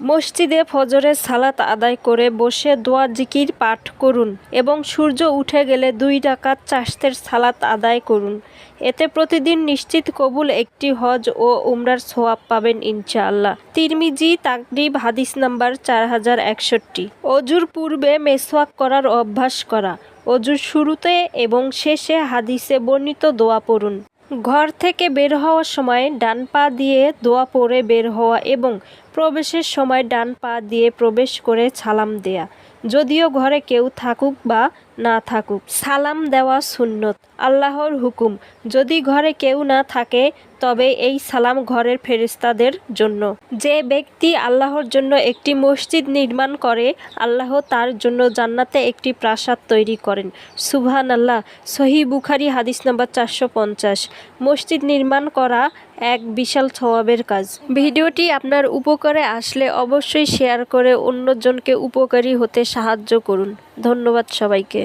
মসজিদে ফজরের সালাত আদায় করে বসে দোয়া জিকির পাঠ করুন এবং সূর্য উঠে গেলে দুই ডাকাত চাষতের সালাত আদায় করুন। এতে প্রতিদিন নিশ্চিত কবুল একটি হজ ও উমরার সোয়াব পাবেন ইনশাআল্লাহ। তিরমিজি তাকরিব হাদিস নাম্বার চার হাজার একষট্টি। অজুর পূর্বে মেসওয়াক করার অভ্যাস করা। অজুর শুরুতে এবং শেষে হাদিসে বর্ণিত দোয়া পড়ুন। ঘর থেকে বের হওয়ার সময় ডান পা দিয়ে দোয়া পরে বের হওয়া এবং প্রবেশের সময় ডান পা দিয়ে প্রবেশ করে সালাম দেয়া। যদিও ঘরে কেউ থাকুক বা না থাকুক, সালাম দেওয়া সুন্নত, আল্লাহর হুকুম। যদি ঘরে কেউ না থাকে, তবে এই সালাম ঘরের ফেরেস্তাদের জন্য। যে ব্যক্তি আল্লাহর জন্য একটি মসজিদ নির্মাণ করে, আল্লাহ তার জন্য জান্নাতে একটি প্রাসাদ তৈরি করেন। সুবহান আল্লাহ সহি বুখারি হাদিস নাম্বার চারশো মসজিদ নির্মাণ করা এক বিশাল স্বভাবের কাজ। ভিডিওটি আপনার উপকারে আসলে অবশ্যই শেয়ার করে অন্যজনকে উপকারী হতে সাহায্য করুন। ধন্যবাদ সবাইকে।